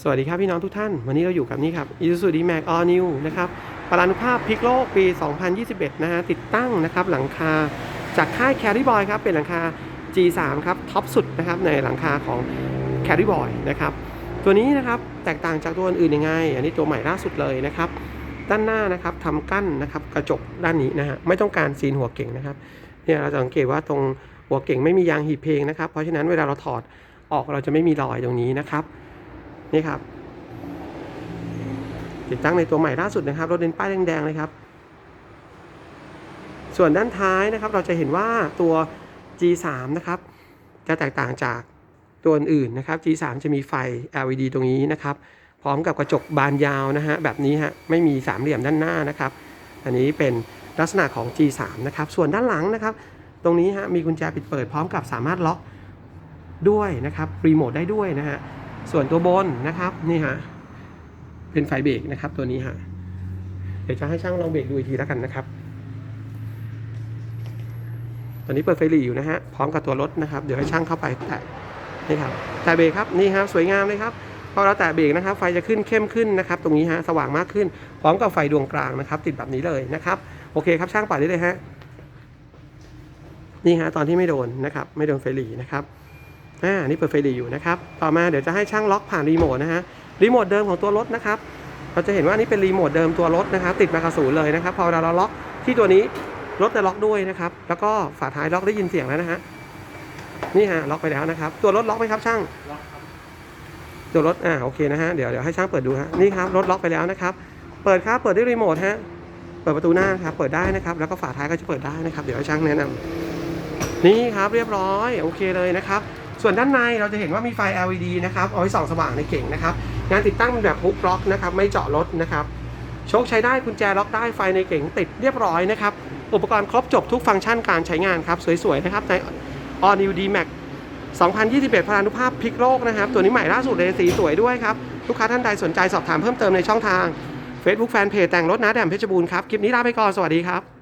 สวัสดีครับพี่น้องทุกท่าน วันนี้เราอยู่กับนี่ครับ Isuzu D-Max All New นะครับปรานุภาพพลิกโลกปี 2021 นะฮะติดตั้งนะครับหลังคาจากค่าย Carry Boy ครับ เป็นหลังคา G3 ครับท็อปสุดนะครับในหลังคาของ Carry Boy นะครับตัวนี้นะครับแตกต่างจากตัวอื่นยังไง อันนี้ตัวใหม่ล่าสุดเลยนะครับด้านหน้านะครับทำกั้นนะครับกระจกด้านนี้นะฮะไม่ต้องการซีนหัวเก่งนะครับเนี่ยเราจะสังเกตว่าตรงหัวเก่งไม่มียางหีบเพลงนะครับเพราะฉะนั้นเวลาเราถอดออกเราจะไม่มีรอยตรงนี้นะครับ นี่ครับ ติดตั้งในตัวใหม่ล่าสุดนะครับรถเดนป้ายแดงๆเลยครับ ส่วนด้านท้ายนะครับ เราจะเห็นว่าตัว G3 นะครับ จะแตกต่างจากตัวอื่นนะครับ G3 จะมีไฟ LED ตรงนี้นะครับ พร้อมกับกระจกบานยาวนะฮะแบบนี้ฮะไม่มีสามเหลี่ยมด้านหน้านะครับ อันนี้เป็นลักษณะของ G3 นะครับ ส่วนด้านหลังนะครับ ตรงนี้ฮะมีกุญแจปิดเปิดพร้อมกับสามารถล็อกด้วยนะครับรีโมทได้ด้วยนะฮะ ส่วนตัวบนนะครับนี่ฮะเป็นไฟเบรกนะครับ ตัวนี้ฮะเดี๋ยวจะให้ช่างลองเบรกดูอีกทีแล้วกันนะครับ ตอนนี้เปิดไฟหลีอยู่นะฮะพร้อมกับตัวรถนะครับ เดี๋ยวให้ช่างเข้าไปแตะนี่ครับแตะเบรกครับนี่ครับสวยงามเลยครับพอเราแตะเบรกนะครับ ไฟจะขึ้นเข้มขึ้นนะครับ ตรงนี้ฮะสว่างมากขึ้น พร้อมกับไฟดวงกลางนะครับ ติดแบบนี้เลยนะครับ โอเคครับช่างปล่อยได้เลยฮะนี่ฮะตอนที่ไม่โดนนะครับ ไม่โดนไฟหลีนะครับ อ่านี่เปิดไฟหลีอยู่นะครับ ต่อมาเดี๋ยวจะให้ช่างล็อกผ่านรีโมทนะฮะ รีโมทเดิมของตัวรถนะครับ เราจะเห็นว่านี่เป็นรีโมทเดิมตัวรถนะครับ ติดมากระสูนเลยนะครับ พอเราล็อกที่ตัวนี้รถจะล็อกด้วยนะครับ แล้วก็ฝาท้ายล็อกได้ยินเสียงแล้วนะฮะ นี่ฮะล็อกไปแล้วนะครับ ตัวรถล็อกไหมครับช่าง ล็อกครับ ตัวรถ อ่า โอเคนะฮะ เดี๋ยวเดี๋ยวให้ช่างเปิดดูฮะ นี่ครับรถล็อกไปแล้วนะครับ เปิดครับ เปิดด้วยรีโมทฮะ เปิดประตูหน้าครับ เปิดได้นะครับ แล้วก็ฝาท้ายก็จะเปิดได้นะครับ เดี๋ยวให้ช่างแนะนำนี่ครับเรียบร้อย โอเคเลยนะครับ ส่วนด้านในเราจะเห็นว่ามีไฟ LED นะครับเอาไว้ส่องสว่างในเก่งนะครับงานติดตั้งเป็นแบบฮุกล็อกนะครับไม่เจาะรถนะครับโชคใช้ได้กุญแจล็อกได้ไฟในเก่งติดเรียบร้อยนะครับอุปกรณ์ครบจบทุกฟังก์ชันการใช้งานครับสวยๆนะครับใน All New D-Max 2021พลานุภาพพลิกโลกนะครับ ตัวนี้ใหม่ล่าสุดเลยสีสวยด้วยครับ ลูกค้าท่านใดสนใจสอบถามเพิ่มเติมในช่องทาง Facebook Fanpage แต่งรถนะแดมเพชรบูรณ์ครับ คลิปนี้ลาไปก่อน สวัสดีครับ